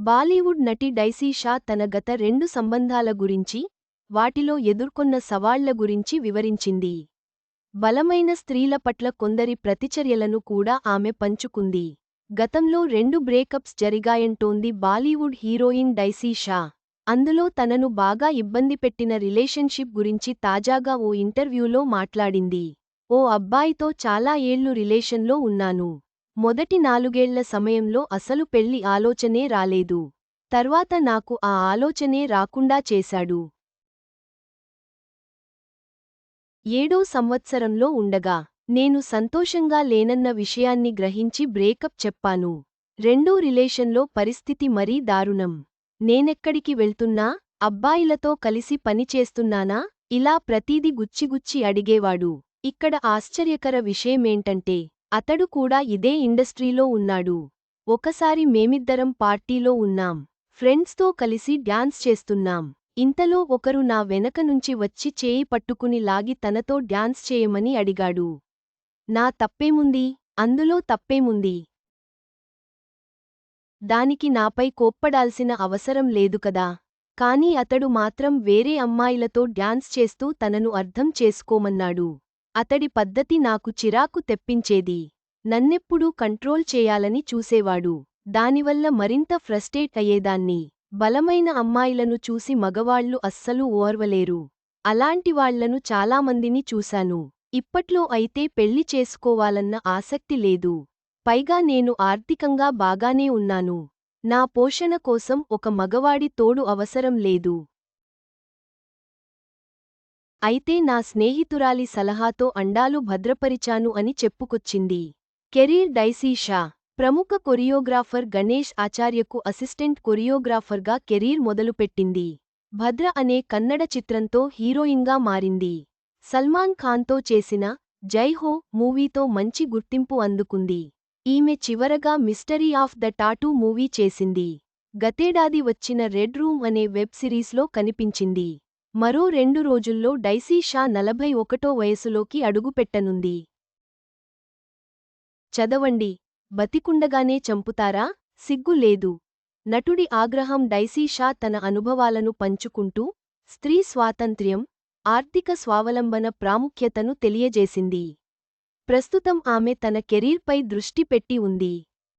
బాలీవుడ్ నటి డైసీ షా తన గత రెండు సంబంధాల గురించి వాటిలో ఎదుర్కొన్న సవాళ్ళ గురించి వివరించింది. బలమైన స్త్రీల పట్ల కొందరి ప్రతిచర్యలను కూడా ఆమె పంచుకుంది. గతంలో రెండు బ్రేకప్స్ జరిగాయంటోంది బాలీవుడ్ హీరోయిన్ డైసీ షా. అందులో తనను బాగా ఇబ్బంది పెట్టిన రిలేషన్షిప్ గురించి తాజాగా ఓ ఇంటర్వ్యూలో మాట్లాడింది. ఓ అబ్బాయితో చాలా ఏళ్ళు రిలేషన్లో ఉన్నాను. మొదటి నాలుగేళ్ళ సమయంలో అసలు పెళ్ళి ఆలోచనే రాలేదు. తర్వాత నాకు ఆ ఆలోచనే రాకుండా చేశాడు. ఏడో సంవత్సరంలో ఉండగా నేను సంతోషంగా లేనన్న విషయాన్ని గ్రహించి బ్రేకప్ చెప్పాను. రెండో రిలేషన్లో పరిస్థితి మరీ దారుణం. నేనెక్కడికి వెళ్తున్నా అబ్బాయిలతో కలిసి పనిచేస్తున్నానా ఇలా ప్రతీది గుచ్చిగుచ్చి అడిగేవాడు. ఇక్కడ ఆశ్చర్యకర విషయమేంటంటే అతడు కూడా ఇదే ఇండస్ట్రీలో ఉన్నాడు. ఒకసారి మేమిద్దరం పార్టీలో ఉన్నాం. ఫ్రెండ్స్తో కలిసి డ్యాన్స్ చేస్తున్నాం. ఇంతలో ఒకరు నా వెనక నుంచి వచ్చి చేయి పట్టుకుని లాగి తనతో డ్యాన్స్ చేయమని అడిగాడు. నా తప్పేముంది? అందులో తప్పేముంది? దానికి నాపై కోప్పడాల్సిన అవసరం లేదు కదా. కాని అతడు మాత్రం వేరే అమ్మాయిలతో డ్యాన్స్ చేస్తూ తనను అర్థం చేసుకోమన్నాడు. అతడి పద్ధతి నాకు చిరాకు తెప్పించేది. నన్నెప్పుడూ కంట్రోల్ చేయాలని చూసేవాడు. దానివల్ల మరింత ఫ్రస్టేట్ అయ్యేదాన్ని. బలమైన అమ్మాయిలను చూసి మగవాళ్ళు అస్సలు ఓర్వలేరు. అలాంటివాళ్ళను చాలామందిని చూశాను. ఇప్పట్లో అయితే పెళ్ళి చేసుకోవాలన్న ఆసక్తి లేదు. పైగా నేను ఆర్థికంగా బాగానే ఉన్నాను. నా పోషణ కోసం ఒక మగవాడి తోడు అవసరం లేదు. అయితే నా స్నేహితురాలి సలహాతో అండాలు భద్రపరిచాను అని చెప్పుకొచ్చింది. కెరీర్ డైసీ షా. ప్రముఖ కొరియోగ్రాఫర్ గణేష్ ఆచార్యకు అసిస్టెంట్ కొరియోగ్రాఫర్గా కెరీర్ మొదలుపెట్టింది. భద్ర అనే కన్నడ చిత్రంతో హీరోయిన్గా మారింది. సల్మాన్ ఖాన్తో చేసిన జై హో మూవీతో మంచి గుర్తింపు అందుకుంది. ఈమె చివరగా mystery of the tattoo movie చేసింది. గతేడాది వచ్చిన రెడ్ రూమ్ అనే వెబ్ సిరీస్లో కనిపించింది. మరో రెండు రోజుల్లో డైసీ షా నలభై ఒకటో వయసులోకి అడుగుపెట్టనుంది. చదవండి. బతికుండగానే చంపుతారా? సిగ్గు లేదు. నటుడి ఆగ్రహం డైసీ షా తన అనుభవాలను పంచుకుంటూ స్త్రీ స్వాతంత్ర్యం ఆర్థిక స్వావలంబన ప్రాముఖ్యతను తెలియజేసింది. ప్రస్తుతం ఆమె తన కెరీర్పై దృష్టి పెట్టి ఉంది.